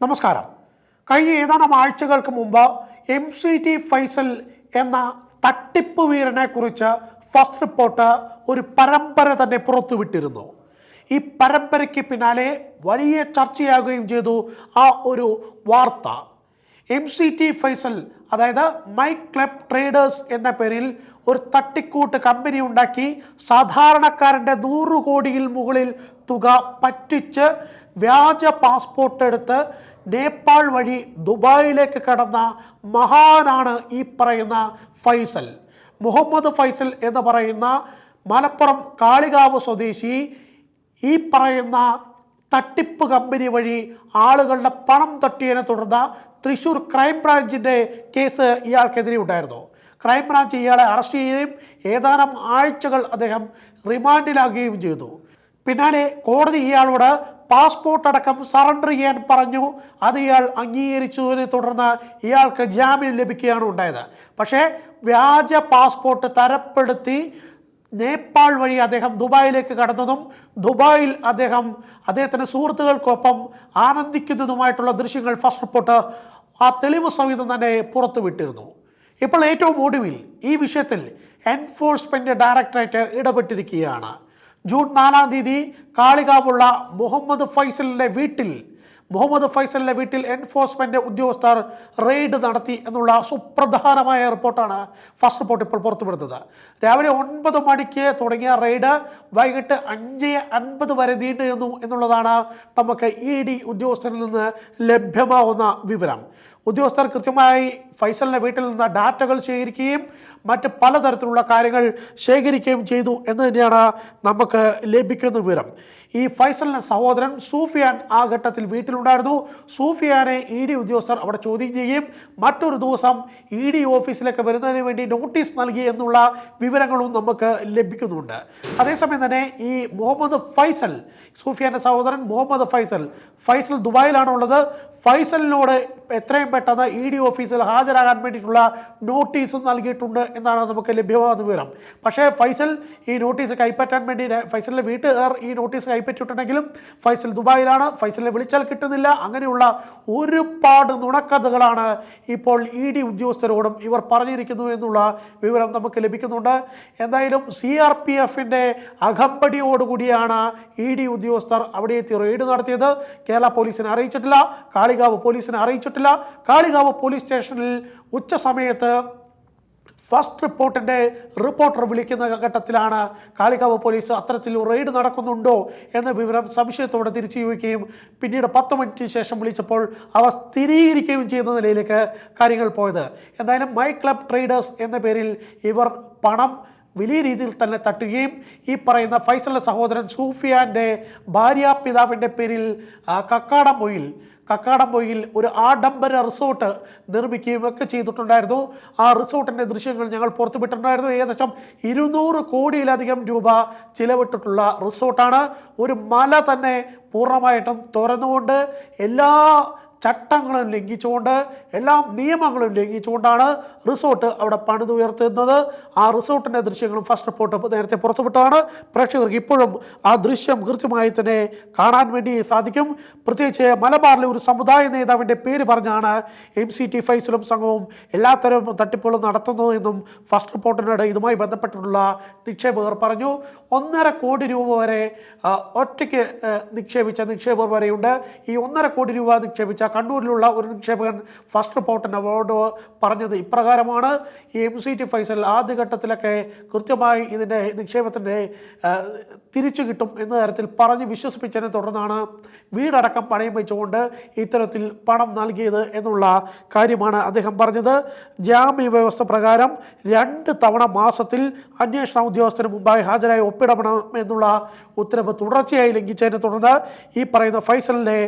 നമസ്കാരം. കഴിഞ്ഞ ഏതാനും ആഴ്ചകൾക്ക് മുമ്പ് എം സി ടി ഫൈസൽ എന്ന തട്ടിപ്പ് വീരനെ കുറിച്ച് ഫസ്റ്റ് റിപ്പോർട്ട് ഒരു പരമ്പര തന്നെ പുറത്തുവിട്ടിരുന്നു. ഈ പരമ്പരയ്ക്ക് പിന്നാലെ വലിയ ചർച്ചയാകുകയും ചെയ്തു ആ ഒരു വാർത്ത. എം സി ടി ഫൈസൽ അതായത് മൈ ക്ലബ് ട്രേഡേഴ്സ് എന്ന പേരിൽ ഒരു തട്ടിക്കൂട്ട് കമ്പനി ഉണ്ടാക്കി സാധാരണക്കാരന്റെ നൂറ് കോടിയിൽ മുകളിൽ തുക പറ്റിച്ച് വ്യാജ പാസ്പോർട്ട് എടുത്ത് നേപ്പാൾ വഴി ദുബായിലേക്ക് കടന്ന മഹാനാണ് ഈ പറയുന്ന ഫൈസൽ. മുഹമ്മദ് ഫൈസൽ എന്ന് പറയുന്ന മലപ്പുറം കാളികാവ് സ്വദേശി ഈ പറയുന്ന തട്ടിപ്പ് കമ്പനി വഴി ആളുകളുടെ പണം തട്ടിയതിനെ തുടർന്ന് തൃശൂർ ക്രൈംബ്രാഞ്ചിന്റെ കേസ് ഇയാൾക്കെതിരെ ഉണ്ടായിരുന്നു. ക്രൈംബ്രാഞ്ച് ഇയാളെ അറസ്റ്റ് ചെയ്യുകയും ഏതാനും ആഴ്ചകൾ അദ്ദേഹം റിമാൻഡിലാകുകയും ചെയ്തു. പിന്നാലെ കോടതി ഇയാളോട് പാസ്പോർട്ട് അടക്കം സറണ്ടർ ചെയ്യാൻ പറഞ്ഞു. അത് ഇയാൾ അംഗീകരിച്ചതിനെ തുടർന്ന് ഇയാൾക്ക് ജാമ്യം ലഭിക്കുകയാണ് ഉണ്ടായത്. പക്ഷേ വ്യാജ പാസ്പോർട്ട് തരപ്പെടുത്തി നേപ്പാൾ വഴി അദ്ദേഹം ദുബായിലേക്ക് കടന്നതും ദുബായിൽ അദ്ദേഹം അദ്ദേഹത്തിന്റെ സുഹൃത്തുക്കൾക്കൊപ്പം ആനന്ദിക്കുന്നതുമായിട്ടുള്ള ദൃശ്യങ്ങൾ ഫസ്റ്റ് റിപ്പോർട്ട് ആ തെളിവ് സഹിതം തന്നെ പുറത്തുവിട്ടിരുന്നു ഇപ്പോൾ ഏറ്റവും ഒടുവിൽ ഈ വിഷയത്തിൽ എൻഫോഴ്സ്മെന്റ് ഡയറക്ടറേറ്റ് ഇടപെട്ടിരിക്കുകയാണ്. ജൂൺ നാലാം തീയതി കാളികാവുള്ള മുഹമ്മദ് ഫൈസലിന്റെ വീട്ടിൽ മുഹമ്മദ് ഫൈസലിന്റെ വീട്ടിൽ എൻഫോഴ്സ്മെന്റ് ഉദ്യോഗസ്ഥർ റെയ്ഡ് നടത്തി എന്നുള്ള സുപ്രധാനമായ റിപ്പോർട്ടാണ് ഫസ്റ്റ് റിപ്പോർട്ട് ഇപ്പോൾ പുറത്തുവിടുന്നത്. രാവിലെ ഒൻപത് മണിക്ക് തുടങ്ങിയ റെയ്ഡ് വൈകിട്ട് അഞ്ച് അൻപത് വരെ നീണ്ടു എന്നുള്ളതാണ് നമുക്ക് ഇ ഡി ഉദ്യോഗസ്ഥരിൽ നിന്ന് ലഭ്യമാവുന്ന വിവരം. ഉദ്യോഗസ്ഥർ കൃത്യമായി ഫൈസലിന്റെ വീട്ടിൽ നിന്ന് ഡാറ്റകൾ ശേഖരിക്കുകയും മറ്റ് പലതരത്തിലുള്ള കാര്യങ്ങൾ ശേഖരിക്കുകയും ചെയ്തു എന്ന് തന്നെയാണ് നമുക്ക് ലഭിക്കുന്ന വിവരം. ഈ ഫൈസലിന്റെ സഹോദരൻ സൂഫിയാൻ ആ ഘട്ടത്തിൽ വീട്ടിലുണ്ടായിരുന്നു. സൂഫിയാനെ ഇ ഡി ഉദ്യോഗസ്ഥർ അവിടെ ചോദ്യം ചെയ്യുകയും മറ്റൊരു ദിവസം ഇ ഡി ഓഫീസിലേക്ക് വരുന്നതിന് വേണ്ടി നോട്ടീസ് നൽകി എന്നുള്ള വിവരങ്ങളും നമുക്ക് ലഭിക്കുന്നുണ്ട്. അതേസമയം തന്നെ ഈ മുഹമ്മദ് ഫൈസൽ സൂഫിയാന്റെ സഹോദരൻ മുഹമ്മദ് ഫൈസൽ ഫൈസൽ ദുബായിലാണുള്ളത്. ഫൈസലിനോട് എത്രയും പെട്ടെന്ന് ഇ ഡി ഓഫീസിൽ ഹാജരാകാൻ വേണ്ടിയിട്ടുള്ള നോട്ടീസും നൽകിയിട്ടുണ്ട് എന്നാണ് നമുക്ക് ലഭ്യമാകുന്ന വിവരം. പക്ഷേ ഫൈസൽ ഈ നോട്ടീസ് കൈപ്പറ്റാൻ വേണ്ടി ഫൈസലിന്റെ വീട്ടുകാർ ഈ നോട്ടീസ് കൈപ്പറ്റിയിട്ടുണ്ടെങ്കിലും ഫൈസൽ ദുബായിലാണ്. ഫൈസലിനെ വിളിച്ചാൽ കിട്ടുന്നില്ല. അങ്ങനെയുള്ള ഒരുപാട് നുണക്കഥകളാണ് ഇപ്പോൾ ഇ ഡി ഉദ്യോഗസ്ഥരോടും ഇവർ പറഞ്ഞിരിക്കുന്നു എന്നുള്ള വിവരം നമുക്ക് ലഭിക്കുന്നുണ്ട്. എന്തായാലും സി ആർ പി എഫിന്റെ അകമ്പടിയോടുകൂടിയാണ് ഇ ഡി ഉദ്യോഗസ്ഥർ അവിടെ എത്തി റെയ്ഡ് നടത്തിയത്. കേരള പോലീസിനെ അറിയിച്ചിട്ടില്ല. കാളികാവ് പോലീസിനെ അറിയിച്ചിട്ടില്ല. കാളികാവ് പോലീസ് സ്റ്റേഷനിൽ ഉച്ച സമയത്ത് ഫസ്റ്റ് റിപ്പോർട്ടിന്റെ റിപ്പോർട്ടർ വിളിക്കുന്ന ഘട്ടത്തിലാണ് കാളികാവ് പോലീസ് അത്തരത്തിൽ റെയ്ഡ് നടക്കുന്നുണ്ടോ എന്ന വിവരം സംശയത്തോടെ തിരിച്ചു ചോദിക്കുകയും പിന്നീട് പത്ത് മിനിറ്റിന് ശേഷം വിളിച്ചപ്പോൾ അവ സ്ഥിരീകരിക്കുകയും ചെയ്യുന്ന നിലയിലേക്ക് കാര്യങ്ങൾ പോയത്. എന്തായാലും മൈ ക്ലബ് ട്രേഡേഴ്സ് എന്ന പേരിൽ ഇവർ പണം വലിയ രീതിയിൽ തന്നെ തട്ടുകയും ഈ പറയുന്ന ഫൈസലിന്റെ സഹോദരൻ സൂഫിയാന്റെ ഭാര്യാപിതാവിന്റെ പേരിൽ ആ, കക്കാടംപൊയിൽ ഒരു ആഡംബര റിസോർട്ട് നിർമ്മിക്കുകയും ഒക്കെ ചെയ്തിട്ടുണ്ടായിരുന്നു. ആ റിസോർട്ടിന്റെ ദൃശ്യങ്ങൾ ഞങ്ങൾ പുറത്തുവിട്ടിട്ടുണ്ടായിരുന്നു. ഏകദേശം ഇരുന്നൂറ് കോടിയിലധികം രൂപ ചിലവിട്ടിട്ടുള്ള റിസോർട്ടാണ്. ഒരു മല തന്നെ പൂർണമായിട്ടും തുറന്നുകൊണ്ട് എല്ലാ ചട്ടങ്ങളും ലംഘിച്ചുകൊണ്ട് എല്ലാ നിയമങ്ങളും ലംഘിച്ചുകൊണ്ടാണ് റിസോർട്ട് അവിടെ പണിതുയർത്തുന്നത് ആ റിസോർട്ടിന്റെ ദൃശ്യങ്ങളും ഫസ്റ്റ് റിപ്പോർട്ട് നേരത്തെ പുറത്തുവിട്ടതാണ്. പ്രേക്ഷകർക്ക് ഇപ്പോഴും ആ ദൃശ്യം കൃത്യമായി തന്നെ കാണാൻ വേണ്ടി സാധിക്കും. പ്രത്യേകിച്ച് മലബാറിലെ ഒരു സമുദായ നേതാവിന്റെ പേര് പറഞ്ഞാണ് എം സി ടി ഫൈസലും സംഘവും എല്ലാത്തരം തട്ടിപ്പുകളും നടത്തുന്നത് എന്നും ഫസ്റ്റ് റിപ്പോർട്ടിനിടെ ഇതുമായി ബന്ധപ്പെട്ടിട്ടുള്ള നിക്ഷേപകർ പറഞ്ഞു. ഒന്നര കോടി രൂപ വരെ ഒറ്റയ്ക്ക് നിക്ഷേപിച്ച നിക്ഷേപകർ വരെയുണ്ട്. ഈ ഒന്നര കോടി രൂപ നിക്ഷേപിച്ച കണ്ണൂരിലുള്ള ഒരു നിക്ഷേപകൻ ഫസ്റ്റ് റിപ്പോർട്ടിന് അവാർഡ് പറഞ്ഞത് ഇപ്രകാരമാണ്. എം സി ടി ഫൈസൽ ആദ്യഘട്ടത്തിലൊക്കെ കൃത്യമായി ഇതിന്റെ നിക്ഷേപത്തിന്റെ തിരിച്ചു കിട്ടും എന്ന തരത്തിൽ പറഞ്ഞ് വിശ്വസിപ്പിച്ചതിനെ തുടർന്നാണ് വീടടക്കം പണയം വെച്ചുകൊണ്ട് ഇത്തരത്തിൽ പണം നൽകിയത് എന്നുള്ള കാര്യമാണ് അദ്ദേഹം പറഞ്ഞത്. ജാമ്യ വ്യവസ്ഥ പ്രകാരം രണ്ട് തവണ മാസത്തിൽ അന്വേഷണ ഉദ്യോഗസ്ഥന് മുമ്പായി ഹാജരായി ഒപ്പിടപണം എന്നുള്ള ഉത്തരവ് തുടർച്ചയായി ലംഘിച്ചതിനെ തുടർന്ന് ഈ പറയുന്ന ഫൈസലിനെ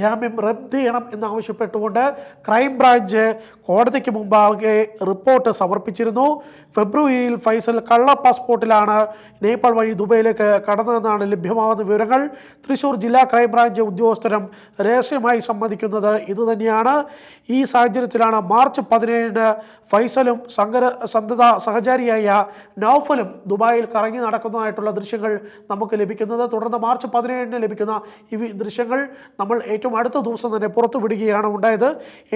ജാമ്യം റദ്ദ് ചെയ്യണം എന്നാവശ്യപ്പെട്ടുകൊണ്ട് ക്രൈംബ്രാഞ്ച് കോടതിക്ക് മുമ്പാകെ റിപ്പോർട്ട് സമർപ്പിച്ചിരുന്നു. ഫെബ്രുവരിയിൽ ഫൈസൽ കള്ള പാസ്പോർട്ടിലാണ് നേപ്പാൾ വഴി ദുബൈയിലേക്ക് കടന്നതെന്നാണ് ലഭ്യമാവുന്ന വിവരങ്ങൾ. തൃശൂർ ജില്ലാ ക്രൈംബ്രാഞ്ച് ഉദ്യോഗസ്ഥരും രഹസ്യമായി സമ്മതിക്കുന്നത് ഇതുതന്നെയാണ്. ഈ സാഹചര്യത്തിലാണ് മാർച്ച് പതിനേഴിന് ഫൈസലും സംഘര സന്ധത സഹചാരിയായ നൌഫലും ദുബായിൽ കറങ്ങി നടക്കുന്നതായിട്ടുള്ള ദൃശ്യങ്ങൾ നമുക്ക് ലഭിക്കുന്നത്. തുടർന്ന് മാർച്ച് പതിനേഴിന് ലഭിക്കുന്ന ഈ ദൃശ്യങ്ങൾ നമ്മൾ ഏറ്റവും അടുത്ത ദിവസം തന്നെ പുറത്തുവിടുകയാണ് ഉണ്ടായത്.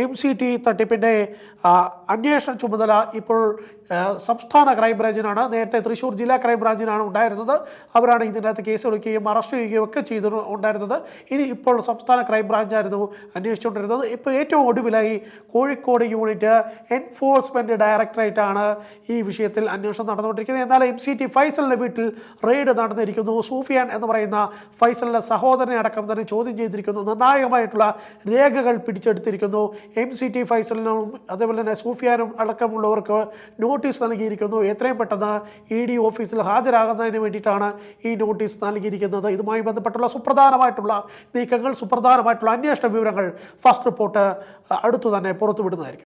എം സി ടി തട്ടിപ്പിന്റെ അന്വേഷണ ചുമതല ഇപ്പോൾ സംസ്ഥാന ക്രൈംബ്രാഞ്ചിനാണ്. നേരത്തെ തൃശ്ശൂർ ജില്ലാ ക്രൈംബ്രാഞ്ചിനാണ് ഉണ്ടായിരുന്നത്. അവരാണ് ഇതിനകത്ത് കേസ് കൊടുക്കുകയും അറസ്റ്റ് ചെയ്യുകയും ഒക്കെ ചെയ്തു ഉണ്ടായിരുന്നത്. ഇനി ഇപ്പോൾ സംസ്ഥാന ക്രൈംബ്രാഞ്ചായിരുന്നു അന്വേഷിച്ചുകൊണ്ടിരുന്നത്. ഇപ്പോൾ ഏറ്റവും ഒടുവിലായി കോഴിക്കോട് യൂണിറ്റ് എൻഫോഴ്സ്മെന്റ് ഡയറക്ടറേറ്റാണ് ഈ വിഷയത്തിൽ അന്വേഷണം നടന്നുകൊണ്ടിരിക്കുന്നത്. എന്നാൽ എം സി ടി ഫൈസലിന്റെ വീട്ടിൽ റെയ്ഡ് നടന്നിരിക്കുന്നു. സൂഫിയാൻ എന്ന് പറയുന്ന ഫൈസലിന്റെ സഹോദരനെ അടക്കം തന്നെ ചോദ്യം ചെയ്തിരിക്കുന്നു. നിർണായകമായിട്ടുള്ള രേഖകൾ പിടിച്ചെടുത്തിരിക്കുന്നു. എം സി ടി ഫൈസലിനും അതേപോലെ തന്നെ സൂഫിയാനും അടക്കമുള്ളവർക്ക് നോട്ടീസ് നൽകിയിരിക്കുന്നു. എത്രയും പെട്ടെന്ന് ഇ ഡി ഓഫീസിൽ ഹാജരാകുന്നതിന് വേണ്ടിയിട്ടാണ് ഈ നോട്ടീസ് നൽകിയിരിക്കുന്നത്. ഇതുമായി ബന്ധപ്പെട്ടുള്ള സുപ്രധാനമായിട്ടുള്ള നീക്കങ്ങൾ സുപ്രധാനമായിട്ടുള്ള അന്വേഷണ വിവരങ്ങൾ ഫസ്റ്റ് റിപ്പോർട്ട് അടുത്തു തന്നെ പുറത്തുവിടുന്നതായിരിക്കും.